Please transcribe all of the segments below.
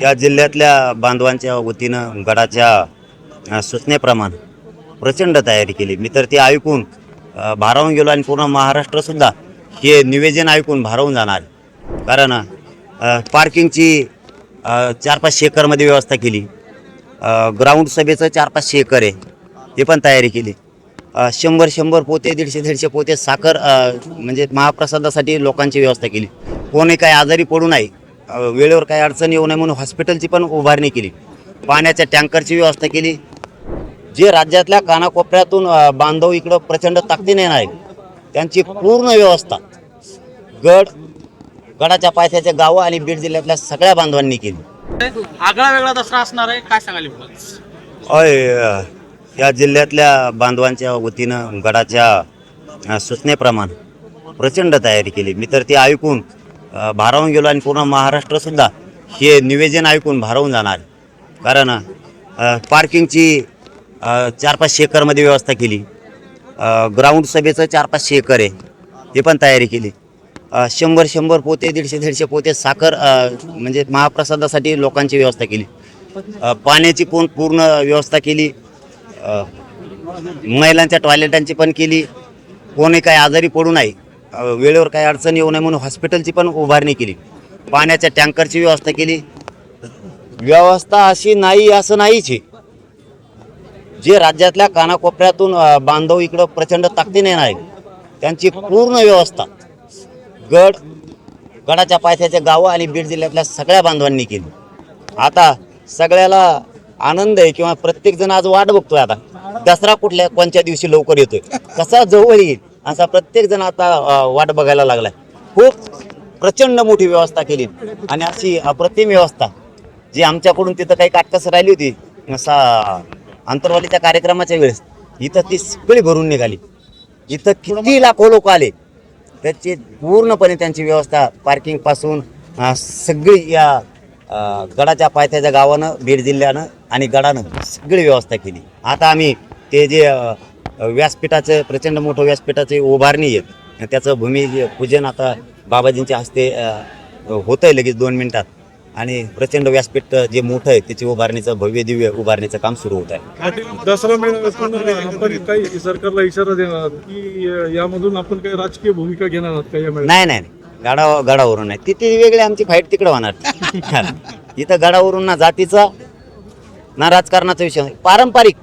या जिल्ह्यातल्या बांधवांच्या वतीनं गडाच्या सूचनेप्रमाणे प्रचंड तयारी केली. मी तर ते ऐकून भारावून गेलो आणि पूर्ण महाराष्ट्रसुद्धा हे निवेदन ऐकून भारावून जाणार कारण पार्किंगची चार पाचशे एकरमध्ये व्यवस्था केली. ग्राउंड सभेचं चार पाचशे एकर आहे. ते पण तयारी केली. शंभर शंभर पोते दीडशे दीडशे पोते साखर म्हणजे महाप्रसादासाठी लोकांची व्यवस्था केली. कोणी काही आजारी पडू नये वेळेवर काही अडचण येऊ नये म्हणून हॉस्पिटलची पण उभारणी केली. पाण्याच्या टँकरची व्यवस्था केली. जे राज्यातल्या कानाकोपऱ्यातून बांधव इकडं प्रचंड ताकदीने येणार त्यांची पूर्ण व्यवस्था गड गडाच्या पायथ्याच्या गावं आणि बीड जिल्ह्यातल्या सगळ्या बांधवांनी केली. आगळा वेगळा दसरा असणार आहे काय सांगाल बघा होय अ, या जिल्ह्यातल्या बांधवांच्या वतीनं गडाच्या सूचनेप्रमाणे प्रचंड तयारी केली. मी तर ते ऐकून भारावून गेलो आणि पूर्ण महाराष्ट्रसुद्धा हे निवेदन ऐकून भारावून जाणार. कारण पार्किंगची चार पाचशे एकरमध्ये व्यवस्था केली. ग्राउंड सभेचं चार पाचशे एकर आहे. हे पण तयारी केली. शंभर शंभर पोते दीडशे दीडशे पोते साखर म्हणजे महाप्रसादासाठी लोकांची व्यवस्था केली. पाण्याची पण पूर्ण व्यवस्था केली. महिलांच्या टॉयलेटांची पण केली. कोणी काही आजारी पडू नये. वेळेवर काही अडचण येऊ नये म्हणून हॉस्पिटलची पण उभारणी केली. पाण्याच्या टँकरची व्यवस्था केली. व्यवस्था अशी नाही असं नाहीच आहे. जे राज्यातल्या कानाकोपऱ्यातून बांधव इकडं प्रचंड ताकदीने येणार आहे त्यांची पूर्ण व्यवस्था. गड गडाच्या पायथ्याच्या गावं आणि बीड जिल्ह्यातल्या सगळ्या बांधवांनी केली. आता सगळ्याला आनंद आहे किंवा प्रत्येकजण आज वाट बघतोय आता. दसरा कुठल्या कोणत्या दिवशी लवकर येतोय. कसा जवळ येईल? असा प्रत्येक जण आता वाट बघायला लागलाय. खूप प्रचंड मोठी व्यवस्था केली. आणि अशी अप्रतिम व्यवस्था जी आमच्याकडून तिथं काही काटकसर राहिली होती असा आंतरवालीच्या कार्यक्रमाच्या वेळेस इथं ती सगळी भरून निघाली. इथं किती लाखो लोक आले. त्याची पूर्णपणे त्यांची व्यवस्था पार्किंगपासून सगळी या गडाच्या पायथ्याच्या गावानं बीड जिल्ह्यानं आणि गडानं सगळी व्यवस्था केली. आता आम्ही ते जे व्यासपीठाचं प्रचंड मोठं व्यासपीठाचे उभारणी आहेत. त्याचं भूमिपूजन आता बाबाजींच्या हस्ते होतं आहे लगेच दोन मिनिटात. आणि प्रचंड व्यासपीठ जे मोठं आहे त्याची उभारणीचं भव्य दिव्य उभारणीचं काम सुरू होत आहे. दसरा सरकारला इशारा देणार की यामधून आपण काही राजकीय भूमिका घेणार आहात नाही नाही. गडा गडावरून नाही. तिथे वेगळी आमची फाईट तिकडे होणार. इथं गडावरून ना जातीचा ना राजकारणाचा विषय. पारंपरिक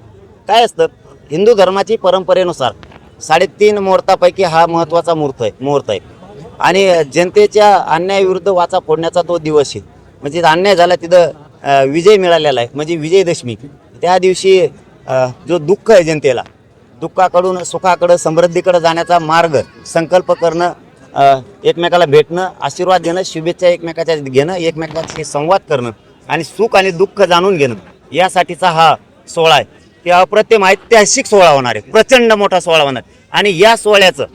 काय असतं? हिंदू धर्माची परंपरेनुसार साडेतीन मुहूर्तापैकी हा महत्त्वाचा मुहूर्त आहे मुहूर्त आहे. आणि जनतेच्या अन्यायाविरुद्ध वाचा फोडण्याचा तो दिवस आहे. म्हणजे अन्याय झाला तिथं विजय मिळालेला आहे. म्हणजे विजयदशमी. त्या दिवशी जो दुःख आहे जनतेला दुःखाकडून सुखाकडं समृद्धीकडं जाण्याचा मार्ग संकल्प करणं एकमेकाला भेटणं आशीर्वाद देणं शुभेच्छा एकमेकाच्या घेणं एकमेकाशी संवाद करणं आणि सुख आणि दुःख जाणून घेणं यासाठीचा हा सोहळा आहे. ते अप्रतिम ऐतिहासिक सोहळा होणार आहे. प्रचंड मोठा सोहळा होणार. आणि या सोहळ्याचं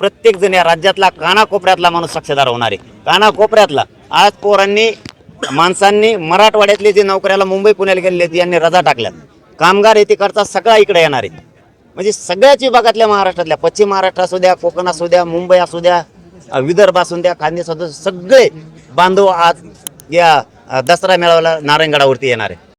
प्रत्येकजण या राज्यातला कानाकोपऱ्यातला माणूस साक्षीदार होणार आहे. कानाकोपऱ्यातला आज पोरांनी माणसांनी मराठवाड्यातले जे नोकऱ्याला मुंबई पुण्याला गेलेले आहेत यांनी रजा टाकल्यात. कामगार येतीकडचा सगळा इकडे येणार आहे. म्हणजे सगळ्याच विभागातल्या महाराष्ट्रातल्या पश्चिम महाराष्ट्र असू द्या कोकण असू द्या मुंबई असू द्या विदर्भ असू द्या खानदेश असू सगळे बांधव आज या दसरा मेळाव्याला नारायणगडावरती येणार आहे.